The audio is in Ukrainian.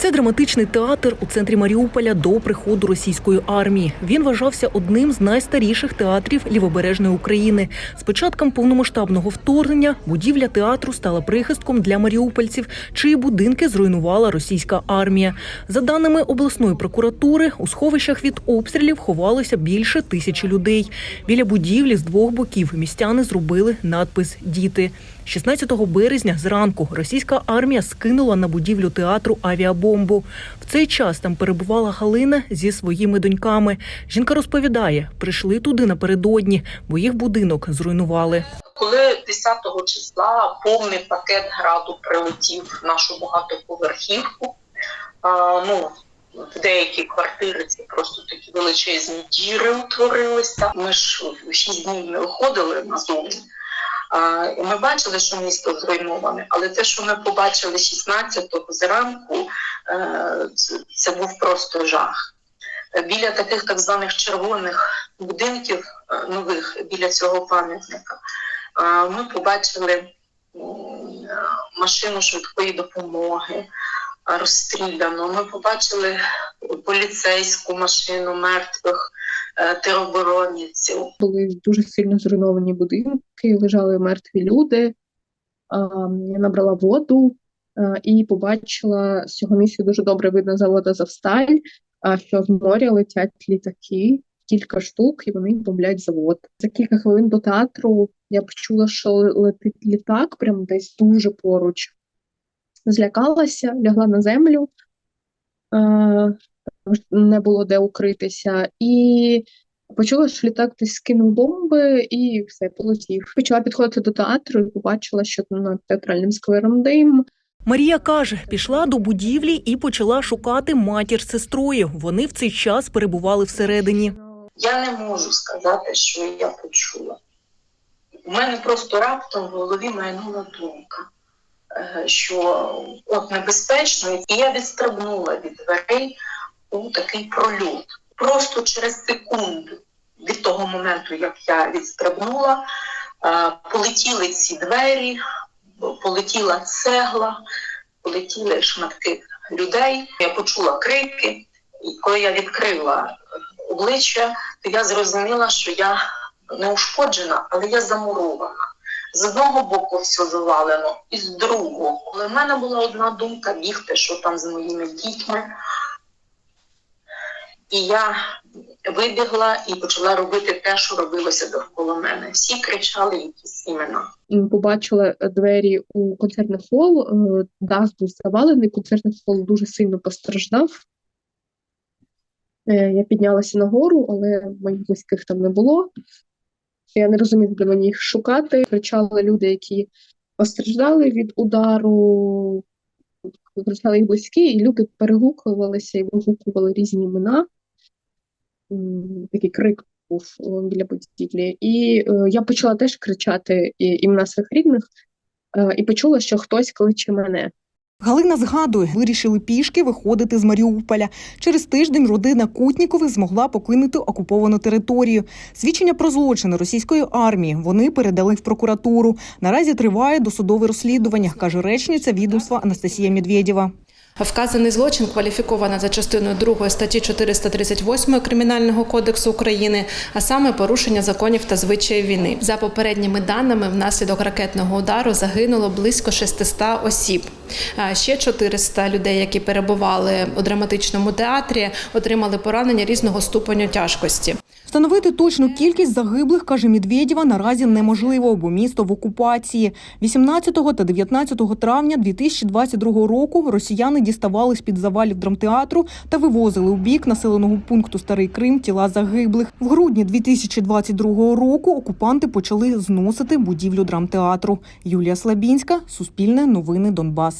Це драматичний театр у центрі Маріуполя до приходу російської армії. Він вважався одним з найстаріших театрів лівобережної України. З початком повномасштабного вторгнення будівля театру стала прихистком для маріупольців, чиї будинки зруйнувала російська армія. За даними обласної прокуратури, у сховищах від обстрілів ховалося більше тисячі людей. Біля будівлі з двох боків містяни зробили надпис Діти. 16 березня зранку російська армія скинула на будівлю театру авіабомбу. В цей час там перебувала Галина зі своїми доньками. Жінка розповідає, прийшли туди напередодні, бо їх будинок зруйнували. Коли 10 числа повний пакет граду прилетів в нашу багатоповерхівку, а, ну, в деякі квартири це просто такі величезні діри утворилися. Ми ж 6 днів не виходили назовні. Ми бачили, що місто зруйноване, але те, що ми побачили 16-го зранку, це, це був просто жах. Біля таких так званих червоних будинків е, нових, біля цього пам'ятника, е, ми побачили е, машину швидкої допомоги е, розстріляну. Ми побачили поліцейську машину мертвих е, тероборонівців. були дуже сильно зруйновані будинки, лежали мертві люди. Я набрала воду і побачила з цього місця дуже добре видно завод Азовсталь, а, що з моря летять літаки, кілька штук, і вони бомблять завод. За кілька хвилин до театру я почула, що летить літак прямо десь дуже поруч. Злякалася, лягла на землю, що не було де укритися, і Почула, що літак десь скинув бомби і все полетів. Почала підходити до театру і побачила, що над театральним сквером дим. Марія каже, пішла до будівлі і почала шукати матір з сестрою. Вони в цей час перебували всередині. Я не можу сказати, що я почула. У мене просто раптом в голові майнула думка, е, що от небезпечно, і я відстрибнула від дверей у такий прольот. Просто через секунду від того моменту, як я відстрибнула, е, полетіли ці двері, полетіла цегла, полетіли шматки людей. Я почула крики, і коли я відкрила обличчя, то я зрозуміла, що я не ушкоджена, але я замурована. З одного боку все завалено, і з другого. Але в мене була одна думка бігти, що там з моїми дітьми. І я вибігла і почала робити те, що робилося довкола мене. Всі кричали якісь імена. Побачила е, двері у концертний хол, е, дах був завалений, концертний хол дуже сильно постраждав. Е, Я піднялася нагору, але моїх близьких там не було. Я не розумів, де мені їх шукати. Кричали люди, які постраждали від удару, кричали їх близькі, і люди перегукувалися і вигукували різні імена. Такий крик був біля будівлі. І е, я почала теж кричати імена своїх рідних, е, і почула, що хтось кличе мене. Галина згадує, вирішили пішки виходити з Маріуполя. Через тиждень родина Кутнікових змогла покинути окуповану територію. Свідчення про злочини російської армії вони передали в прокуратуру. Наразі триває досудове розслідування, каже речниця відомства Анастасія Медведєва. Вказаний злочин кваліфіковано за частиною 2 статті 438 Кримінального кодексу України, а саме порушення законів та звичаїв війни. За попередніми даними, внаслідок ракетного удару загинуло близько 600 осіб. А Ще 400 людей, які перебували у драматичному театрі, отримали поранення різного ступеню тяжкості. Встановити точну кількість загиблих, каже Медведєва, наразі неможливо, бо місто в окупації. 18 та 19 травня 2022 року росіяни діставали з-під завалів драмтеатру та вивозили у бік населеного пункту Старий Крим тіла загиблих. В грудні 2022 року окупанти почали зносити будівлю драмтеатру. Юлія Слабінська, Суспільне новини Донбас.